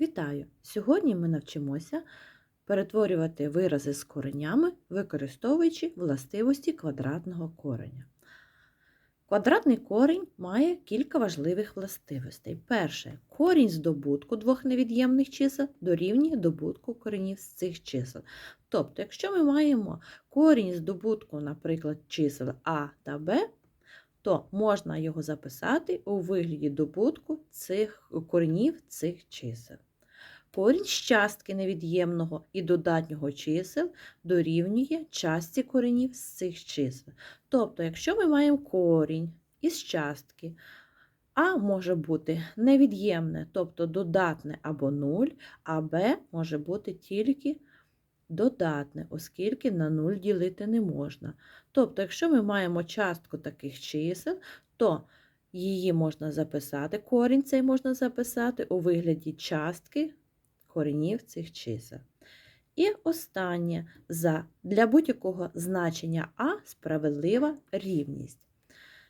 Вітаю! Сьогодні ми навчимося перетворювати вирази з коренями, використовуючи властивості квадратного кореня. Квадратний корінь має кілька важливих властивостей. Перше, корінь здобутку двох невід'ємних чисел дорівнює добутку коренів з цих чисел. Тобто, якщо ми маємо корінь здобутку, наприклад, чисел А та Б, то можна його записати у вигляді добутку цих коренів цих чисел. Корінь з частки невід'ємного і додатнього чисел дорівнює частці коренів з цих чисел. Тобто, якщо ми маємо корінь із частки, А може бути невід'ємне, тобто додатне або 0, а Б може бути тільки додатне, оскільки на 0 ділити не можна. Тобто, якщо ми маємо частку таких чисел, то її можна записати, корінь цей можна записати у вигляді частки коренів цих чисел. І останнє за для будь-якого значення А справедлива рівність.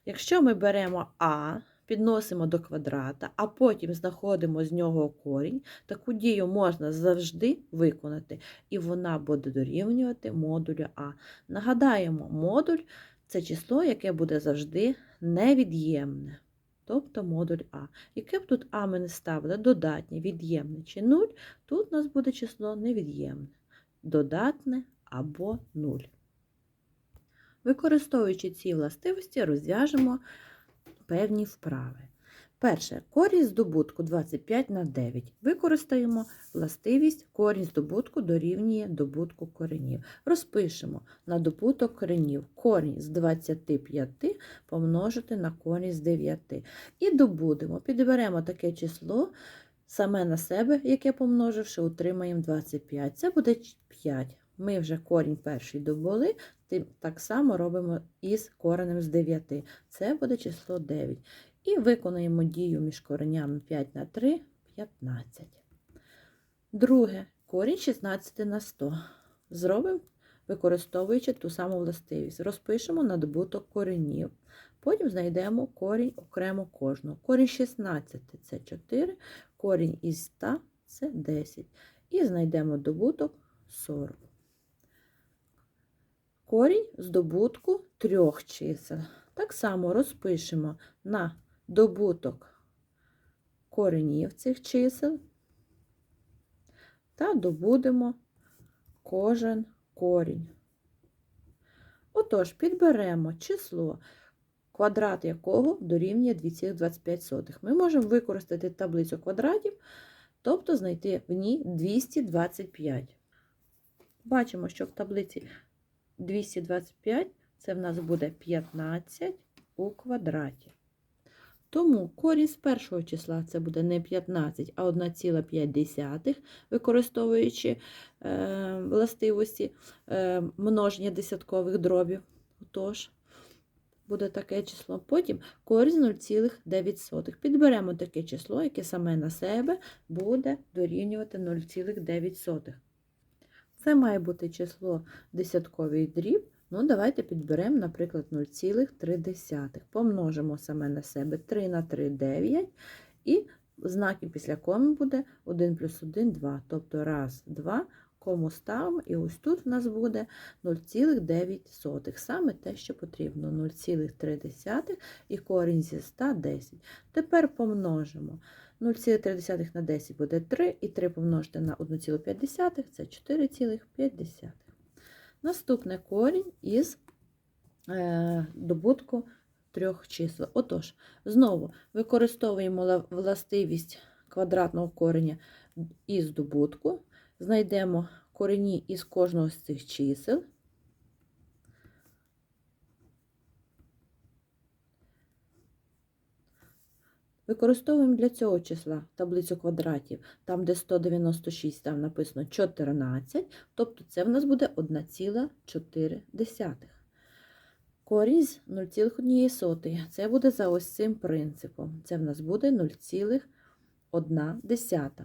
Якщо ми беремо А, підносимо до квадрата, а потім знаходимо з нього корінь, таку дію можна завжди виконати, і вона буде дорівнювати модулю А. Нагадаємо, модуль це число, яке буде завжди невід'ємне. Тобто модуль А. Яке б тут А ми не ставили, додатнє, від'ємне чи 0, тут у нас буде число невід'ємне, додатне або 0. Використовуючи ці властивості, розв'яжемо певні вправи. Перше, корінь здобутку 25 на 9. Використаємо властивість корінь здобутку дорівнює добутку коренів. Розпишемо на добуток коренів корінь з 25 помножити на корінь з 9. І добудемо, підберемо таке число саме на себе, яке помноживши, отримаємо 25. Це буде 5. Ми вже корінь перший добули, так само робимо із коренем з 9. Це буде число 9. І виконуємо дію між коренями 5 на 3 15. Друге, корінь 16 на 100. Зробимо, використовуючи ту саму властивість. Розпишемо на добуток коренів. Потім знайдемо корінь окремо кожного. Корінь 16 це 4, корінь із 100 це 10. І знайдемо добуток 40. Корінь здобутку трьох чисел. Так само розпишемо на добуток коренів цих чисел та добудемо кожен корінь. Отож, підберемо число, квадрат якого дорівнює 2,25. Ми можемо використати таблицю квадратів, тобто знайти в ній 225. Бачимо, що в таблиці 225 це в нас буде 15 у квадраті. Тому корінь з першого числа це буде не 15, а 1,5, використовуючи е, властивості е, множення десяткових дробів. Тож, буде таке число. Потім корінь 0,9. Підберемо таке число, яке саме на себе буде дорівнювати 0,9. Це має бути число десятковий дріб. Ну, давайте підберемо, наприклад, 0,3. Помножимо саме на себе 3 на 3 9. І знаки після коми буде 1 плюс 1 2. Тобто 1, 2, кому ставимо, і ось тут в нас буде 0,9. Саме те, що потрібно. 0,3 і корінь зі 100 10. Тепер помножимо. 0,3 на 10 буде 3, і 3 помножити на 1,5 це 4,5. Наступне корінь із е, добутку трьох чисел. Отож, знову використовуємо властивість квадратного кореня із добутку, знайдемо корені із кожного з цих чисел. Використовуємо для цього числа таблицю квадратів, там, де 196, там написано 14, тобто це в нас буде 1,4. Корінь з 0,1, це буде за ось цим принципом. Це в нас буде 0,1.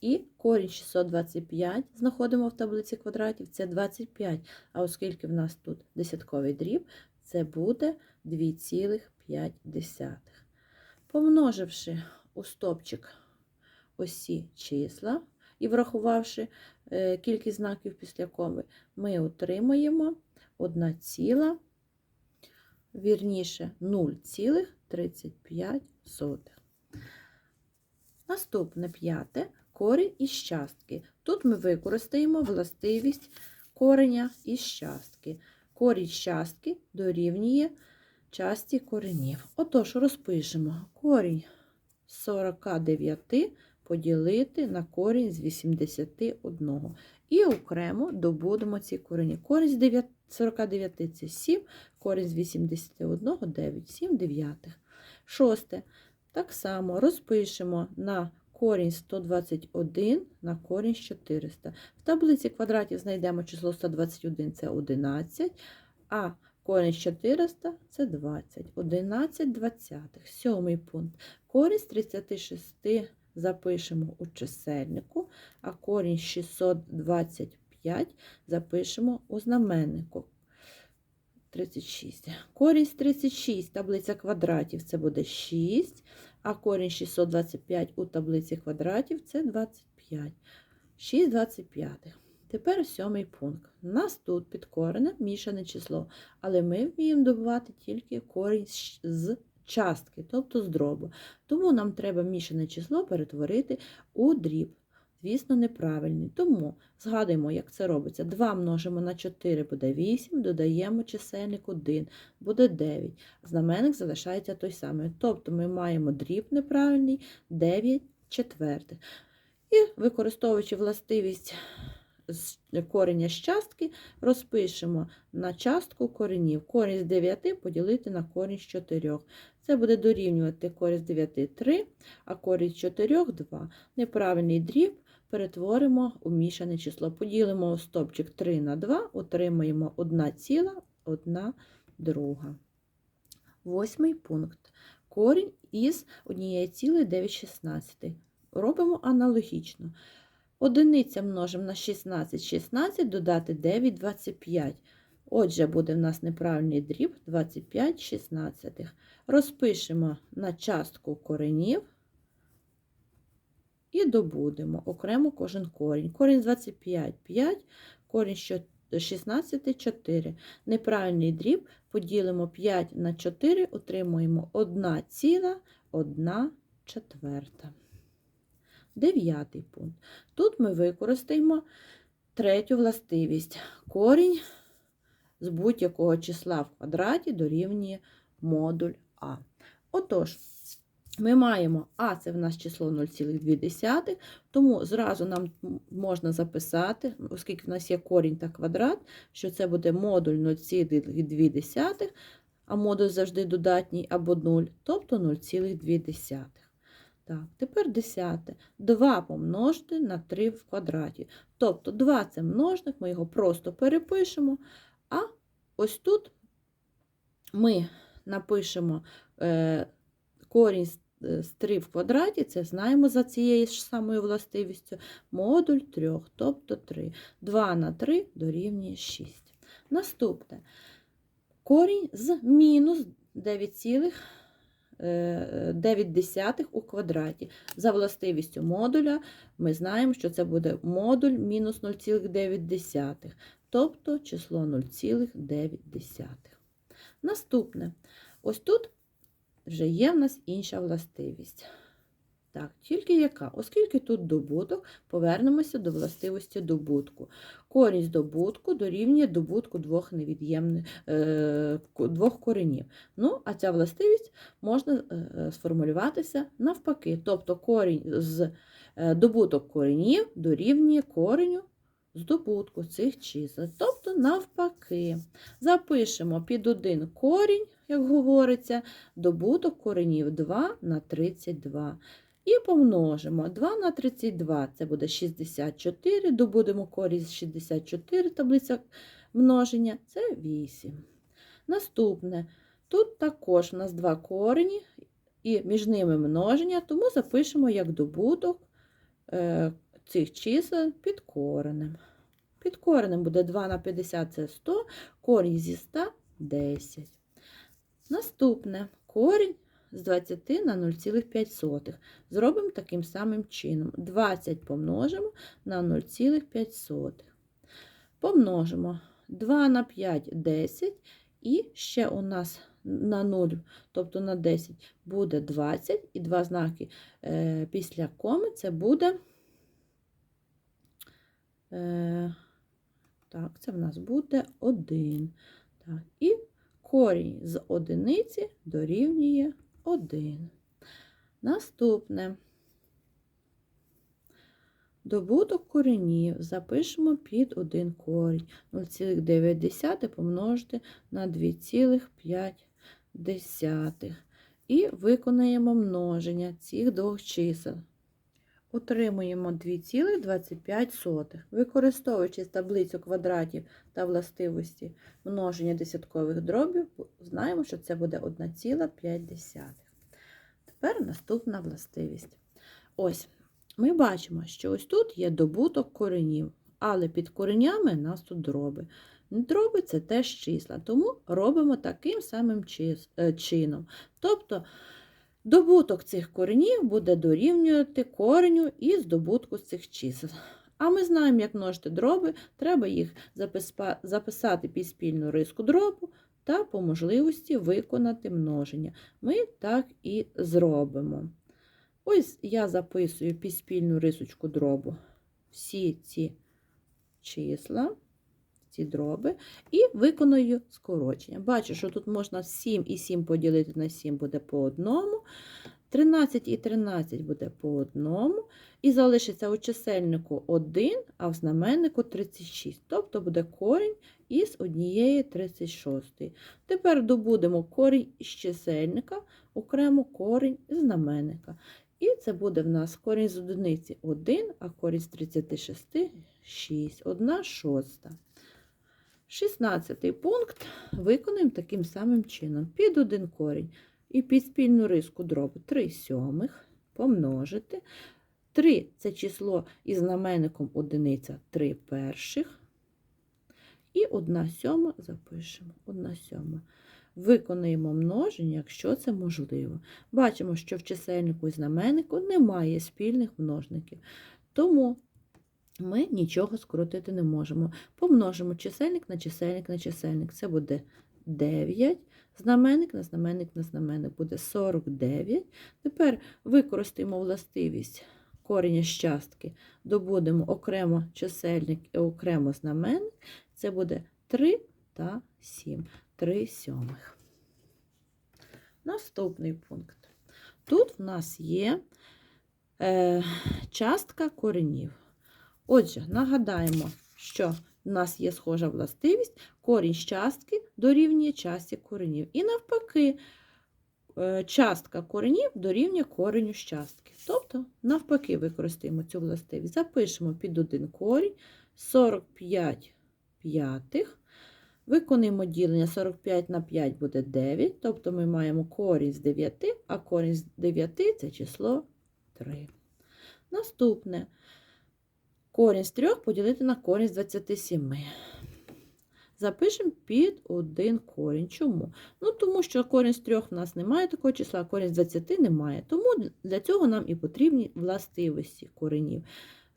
І корінь 625 знаходимо в таблиці квадратів, це 25. А оскільки в нас тут десятковий дріб, це буде 2,5. Помноживши у стопчик осі числа і врахувавши е, кількість знаків після коми, ми отримаємо 1 ціла, вірніше 0,35. Наступне п'яте корінь із частки. Тут ми використаємо властивість кореня із частки. Корінь з частки дорівнює часті коренів. Отож, розпишемо корінь з 49 поділити на корінь з 81. І окремо добудемо ці корені. Корінь з 9 49 це 7, корінь з 81 9, 7 дев'ятих. Шосте. Так само розпишемо на корінь 121 на корінь з 400. В таблиці квадратів знайдемо число 121 це 11, а корінь з 400 це 20. 11 двадцятих. Сьомий пункт. Корінь з 36 запишемо у чисельнику, а корінь з 625 запишемо у знаменнику. 36. Корінь з 36, таблиця квадратів це буде 6, а корінь 625 у таблиці квадратів це 25. 6 25. Тепер сьомий пункт. У нас тут під коренем мішане число, але ми вміємо добувати тільки корінь з- частки, тобто з дробу. Тому нам треба мішане число перетворити у дріб. Звісно, неправильний. Тому згадуємо, як це робиться. 2 множимо на 4 буде 8, додаємо чисельник 1, буде 9. Знаменник залишається той самий. Тобто ми маємо дріб неправильний 9 четвертих. І використовуючи властивість з кореня з частки, розпишемо на частку коренів. Корінь з 9 поділити на корінь з 4. Це буде дорівнювати корінь з 9 3, а корінь з 4 2. Неправильний дріб перетворимо у мішане число. Поділимо стопчик 3 на 2, отримаємо 1 ціла, 1 друга. Восьмий пункт. Корінь із 1,916. Робимо аналогічно. Одиниця множимо на 16, 16, додати 9, 25. Отже, буде в нас неправильний дріб 25 шістнадцятих. Розпишемо на частку коренів і добудемо окремо кожен корінь. Корінь з 25 5, корінь з 16 4. Неправильний дріб поділимо 5 на 4, отримуємо 1 ціла, 1 четверта. Дев'ятий пункт. Тут ми використаємо третю властивість. Корінь з будь-якого числа в квадраті дорівнює модуль А. Отож, ми маємо А це в нас число 0,2, тому зразу нам можна записати, оскільки в нас є корінь та квадрат, що це буде модуль 0,2, а модуль завжди додатній або 0, тобто 0,2. Так, тепер десяте. 2 помножити на 3 в квадраті. Тобто 2 це множник, ми його просто перепишемо. А ось тут ми напишемо е, корінь з, е, з 3 в квадраті, це знаємо за цією ж самою властивістю, модуль 3, тобто 3. 2 на 3 дорівнює 6. Наступне. Корінь з мінус 9, 9 десятих у квадраті. За властивістю модуля ми знаємо, що це буде модуль мінус 0,9, тобто число 0,9. Наступне. Ось тут вже є в нас інша властивість. Так, тільки яка? Оскільки тут добуток, повернемося до властивості добутку. Корінь з добутку дорівнює добутку двох невід'ємних е, двох коренів. Ну, а ця властивість можна е, сформулюватися навпаки. Тобто корінь з е, добуток коренів дорівнює кореню з добутку цих чисел. Тобто навпаки. Запишемо під один корінь, як говориться, добуток коренів 2 на 32. І помножимо 2 на 32, це буде 64, добудемо з 64, таблиця множення, це 8. Наступне, тут також у нас два корені, і між ними множення, тому запишемо як добуток е, цих чисел під коренем. Під коренем буде 2 на 50 це 100, корінь зі 100 10. Наступне корінь з 20 на 0,5. Зробимо таким самим чином. 20 помножимо на 0,5. Помножимо 2 на 5 10. І ще у нас на 0, тобто на 10, буде 20, і два знаки е, після коми це буде. Е, так, це в нас буде 1. Так, і корінь з одиниці дорівнює 1. Наступне. Добуток коренів запишемо під один корінь. 0,9 помножити на 2,5. І виконаємо множення цих двох чисел. Отримуємо 2,25. Використовуючи таблицю квадратів та властивості множення десяткових дробів, знаємо, що це буде 1,5. Тепер наступна властивість. Ось, ми бачимо, що ось тут є добуток коренів, але під коренями у нас тут дроби. Дроби це теж числа, тому робимо таким самим е, чином. Тобто добуток цих коренів буде дорівнювати кореню із добутку цих чисел. А ми знаємо, як множити дроби, треба їх записати під спільну риску дробу та по можливості виконати множення. Ми так і зробимо. Ось я записую під спільну рисочку дробу всі ці числа, ці дроби, і виконую скорочення. Бачу, що тут можна 7 і 7 поділити на 7 буде по одному. 13 і 13 буде по одному. І залишиться у чисельнику 1, а в знаменнику 36. Тобто буде корінь із однієї 36. Тепер добудемо корінь із чисельника, окремо корінь із знаменника. І це буде в нас корінь з одиниці 1, а корінь з 36 6, 1 шоста. 16 пункт виконуємо таким самим чином. Під один корінь і під спільну риску дробу 3 сьомих помножити. 3 це число із знаменником одиниця 3 перших. І 1 сьома запишемо. 1 сьома. Виконуємо множення, якщо це можливо. Бачимо, що в чисельнику і знаменнику немає спільних множників. Тому ми нічого скоротити не можемо. Помножимо чисельник на чисельник на чисельник. Це буде 9. Знаменник на знаменник на знаменник буде 49. Тепер використаємо властивість корення з частки, добудемо окремо чисельник і окремо знаменник. Це буде 3 та 7. 3 сьомих. Наступний пункт. Тут в нас є е, частка коренів. Отже, нагадаємо, що в нас є схожа властивість, корінь з частки дорівнює частці коренів. І навпаки, е, частка коренів дорівнює кореню з частки. Тобто, навпаки, використаємо цю властивість. Запишемо під один корінь 45 п'ятих. Виконуємо ділення 45 на 5 буде 9, тобто ми маємо корінь з 9, а корінь з 9 це число 3. Наступне корінь з 3 поділити на корінь з 27. Запишемо під один корінь. Чому? Ну, Тому що корінь з 3 в нас немає такого числа, а корінь з 20 немає. Тому для цього нам і потрібні властивості коренів.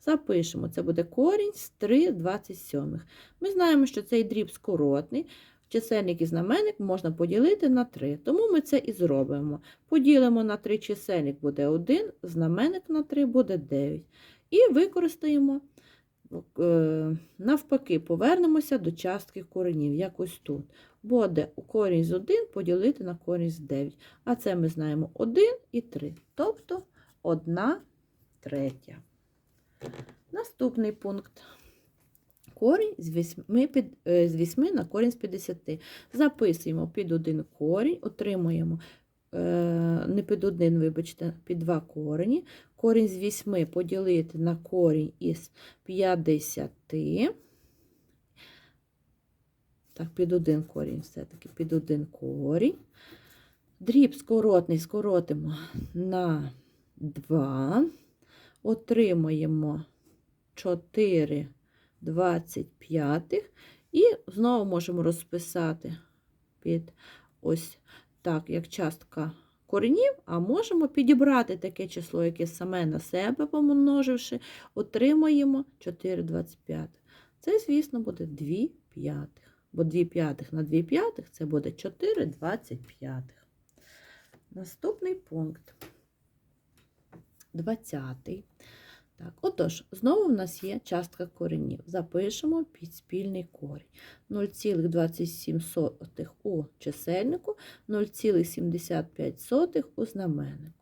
Запишемо, це буде корінь з 3 27. Ми знаємо, що цей дріб скоротний. Чисельник і знаменник можна поділити на 3, тому ми це і зробимо. Поділимо на 3 чисельник буде 1, знаменник на 3 буде 9. І використаємо, е, навпаки, повернемося до частки коренів, як ось тут. Буде корінь з 1 поділити на корінь з 9. А це ми знаємо 1 і 3, тобто 1 третя. Наступний пункт. Корінь з 8, під, е, з 8 на корінь з 50. Записуємо під один корінь, отримуємо не під один, вибачте, під два корені. Корінь з 8 поділити на корінь із 50. Так, під один корінь все-таки під один корінь. Дріб скоротний скоротимо на 2 отримаємо 4 25 і знову можемо розписати під ось так, як частка коренів, а можемо підібрати таке число, яке саме на себе помноживши, отримаємо 4 25. Це, звісно, буде 2 п'ятих. Бо 2 п'ятих на 2 п'ятих це буде 4 25. Наступний пункт. 20. Так, отож, знову в нас є частка коренів. Запишемо підспільний корінь. 0,27 у чисельнику, 0,75 у знаменнику.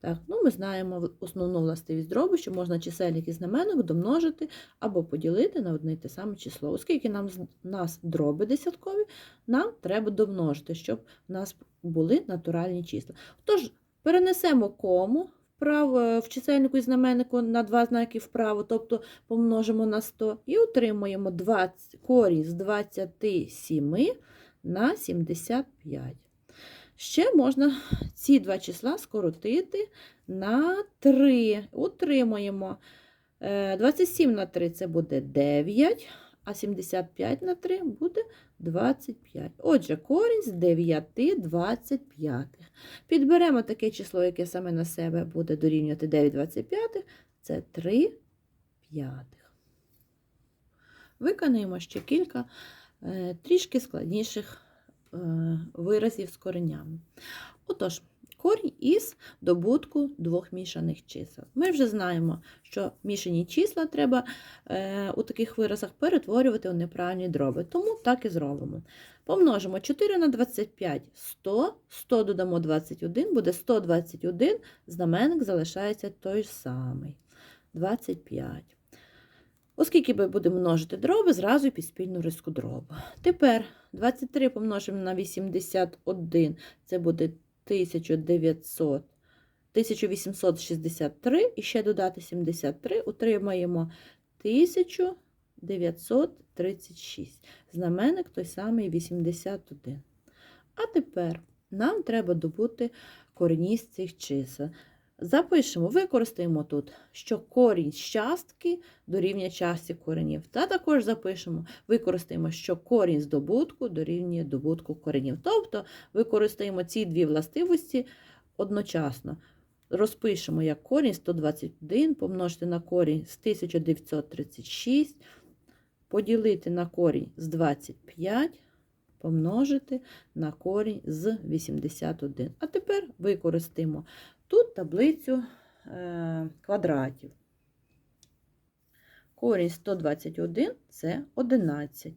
Так, ну Ми знаємо основну властивість дроби, що можна чисельник і знаменник домножити або поділити на одне й те саме число. Оскільки нам нас дроби десяткові, нам треба домножити, щоб у нас були натуральні числа. Тож, перенесемо кому вправо, в чисельнику і знаменнику на два знаки вправо, тобто помножимо на 100, і отримуємо 20, корінь з 27 на 75. Ще можна ці два числа скоротити на 3. Утримуємо 27 на 3 це буде 9, а 75 на 3 буде 25. Отже, корінь з 9 25. Підберемо таке число, яке саме на себе буде дорівнювати 9 25, це 3 п'ятих. Виконаємо ще кілька е, трішки складніших е, виразів з коренями. Отож, корінь із добутку двох мішаних чисел. Ми вже знаємо, що мішані числа треба е, у таких виразах перетворювати у неправильні дроби, тому так і зробимо. Помножимо 4 на 25 100, 100 додамо 21, буде 121, знаменник залишається той самий 25. Оскільки ми будемо множити дроби, зразу і підспільну риску дробу. Тепер 23 помножимо на 81, це буде 1900, 1863, і ще додати 73, отримаємо 1936. Знаменник той самий 81. А тепер нам треба добути корені з цих чисел. Запишемо, використаємо тут, що корінь з частки дорівнює частці коренів. Та також запишемо, використаємо, що корінь з добутку дорівнює добутку коренів. Тобто використаємо ці дві властивості одночасно. Розпишемо, як корінь 121 помножити на корінь з 1936, поділити на корінь з 25, помножити на корінь з 81. А тепер використаємо тут таблицю е, квадратів. Корінь 121 це 11.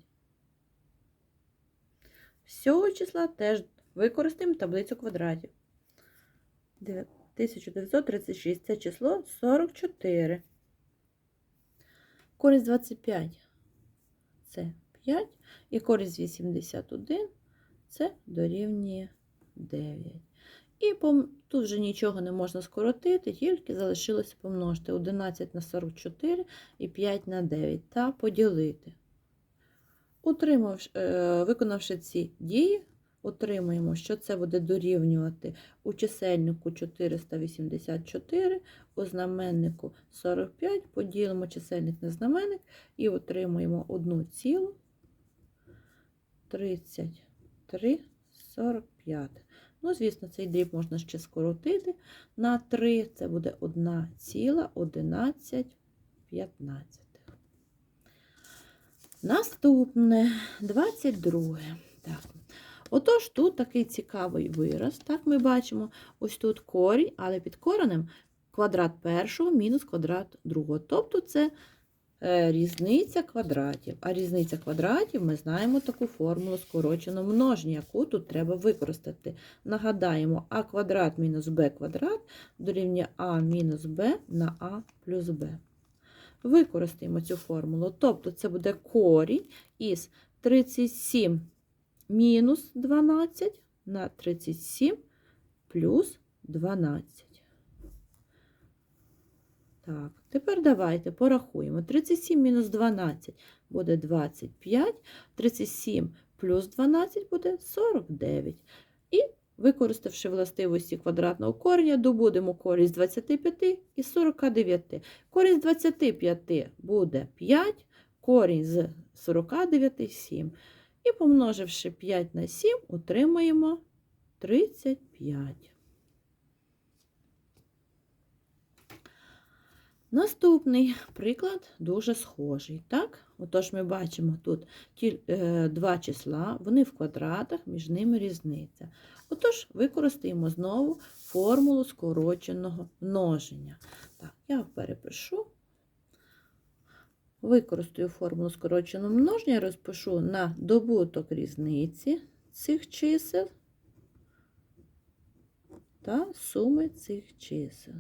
З числа теж використаємо таблицю квадратів. 1936 це число 44. Корінь з 25 це 5. І корінь з 81 це дорівнює 9. І тут вже нічого не можна скоротити, тільки залишилося помножити 11 на 44 і 5 на 9 та поділити. Утримавши, виконавши ці дії, отримаємо, що це буде дорівнювати у чисельнику 484, у знаменнику 45, поділимо чисельник на знаменник і отримуємо 1,3345. Ну, звісно, цей дріб можна ще скоротити на 3, це буде 1,1115. Наступне 22. Так. Отож, тут такий цікавий вираз. Так, ми бачимо, ось тут корінь, але під коренем квадрат першого мінус квадрат другого. Тобто це різниця квадратів. А різниця квадратів ми знаємо таку формулу скороченого множення, яку тут треба використати. Нагадаємо, а квадрат мінус b квадрат дорівнює а мінус b на а плюс b. Використаємо цю формулу. Тобто це буде корінь із 37 мінус 12 на 37 плюс 12. Так, тепер давайте порахуємо. 37 мінус 12 буде 25, 37 плюс 12 буде 49. І, використавши властивості квадратного кореня, добудемо з 25 і 49. Корінь з 25 буде 5, корінь з 49 7. І помноживши 5 на 7, отримаємо 35. Наступний приклад дуже схожий. Так? Отож, ми бачимо тут е, два числа, вони в квадратах, між ними різниця. Отож, використаємо знову формулу скороченого множення. Так, я перепишу. Використаю формулу скороченого множення, розпишу на добуток різниці цих чисел та суми цих чисел.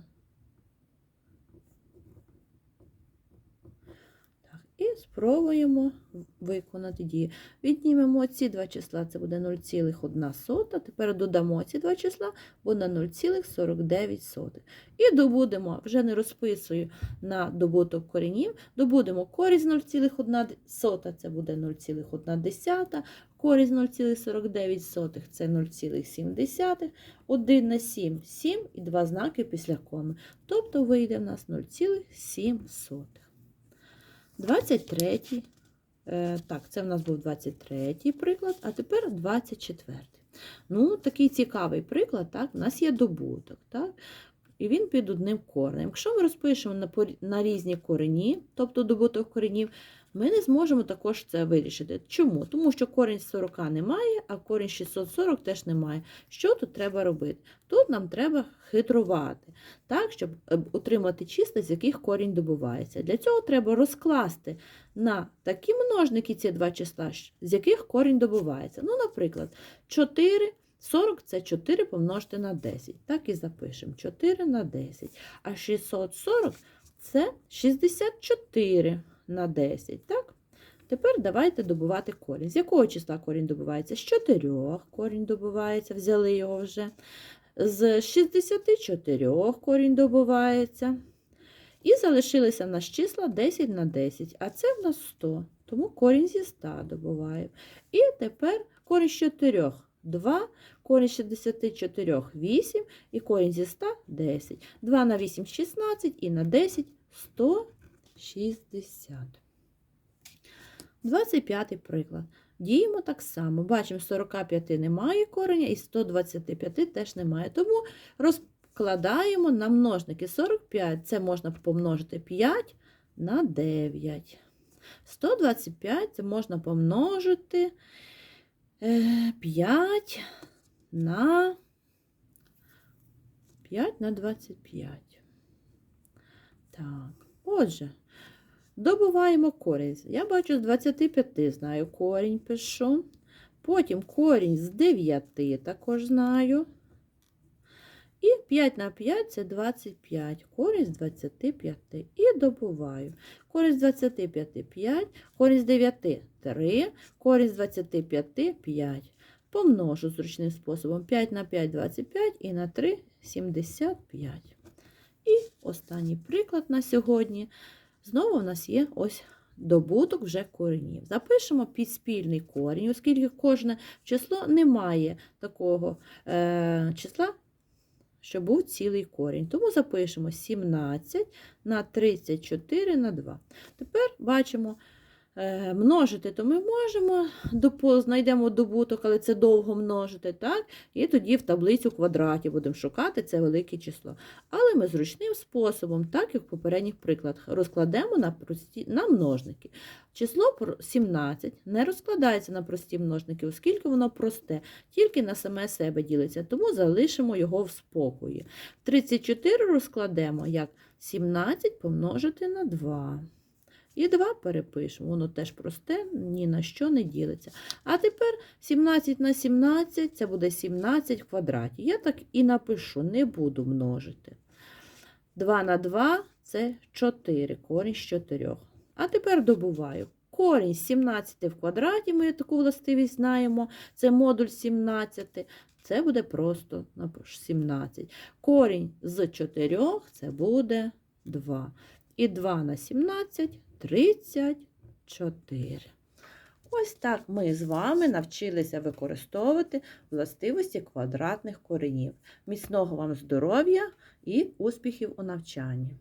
Так, і спробуємо виконати дію. Віднімемо ці два числа, це буде 0,1. Тепер додамо ці два числа, буде 0,49. І добудемо, вже не розписую на добуток коренів, добудемо корінь 0,1, це буде 0,1, корінь 0,49 це 0,7, 1 на 7 – 7 і два знаки після коми. Тобто вийде в нас 0,7. 23. Е, так, це в нас був 23 приклад, а тепер 24. Ну, такий цікавий приклад, так, у нас є добуток, так, і він під одним коренем. Якщо ми розпишемо на, на різні корені, тобто добуток коренів, ми не зможемо також це вирішити. Чому? Тому що корінь 40 немає, а корінь 640 теж немає. Що тут треба робити? Тут нам треба хитрувати, так, щоб е, отримати числа, з яких корінь добувається. Для цього треба розкласти на такі множники ці два числа, з яких корінь добувається. Ну, наприклад, 4. 40 це 4 помножити на 10. Так і запишемо. 4 на 10. А 640 це 64 на 10. Так? Тепер давайте добувати корінь. З якого числа корінь добувається? З 4 корінь добувається, взяли його вже. З 64 корінь добувається. І залишилися в нас числа 10 на 10, а це в нас 100, тому корінь зі 100 добуваємо. І тепер корінь з 4 2, корінь з 64 8 і корінь зі 100 10. 2 на 8 – 16 і на 10 – 160. 25 приклад. Діємо так само. Бачимо, 45 немає кореня і 125 теж немає. Тому розкладаємо на множники 45. Це можна помножити 5 на 9. 125 це можна помножити е, 5 на 5 на 25. Так, отже, добуваємо корінь. Я бачу з 25 знаю корінь пишу. Потім корінь з 9 також знаю. І 5 на 5 це 25. Корінь з 25. І добуваю. Корінь з 25 5, корінь з 9 3, корінь з 25 5. Помножу зручним способом 5 на 5 25 і на 3 75. І останній приклад на сьогодні. Знову у нас є ось добуток вже коренів. Запишемо підспільний корінь, оскільки кожне число не має такого е, числа, що був цілий корінь. Тому запишемо 17 на 34 на 2. Тепер бачимо, множити, то ми можемо, знайдемо добуток, але це довго множити, так? І тоді в таблицю квадратів будемо шукати це велике число. Але ми зручним способом, так як в попередніх прикладах, розкладемо на, прості, на множники. Число 17 не розкладається на прості множники, оскільки воно просте, тільки на саме себе ділиться, тому залишимо його в спокої. 34 розкладемо як 17 помножити на 2. І 2 перепишемо, воно теж просте, ні на що не ділиться. А тепер 17 на 17 це буде 17 в квадраті. Я так і напишу, не буду множити. 2 на 2 це 4, корінь з 4. А тепер добуваю. Корінь з 17 в квадраті, ми таку властивість знаємо, це модуль 17. Це буде просто напишу, 17. Корінь з 4 це буде 2. І 2 на 17 34. Ось так ми з вами навчилися використовувати властивості квадратних коренів. Міцного вам здоров'я і успіхів у навчанні!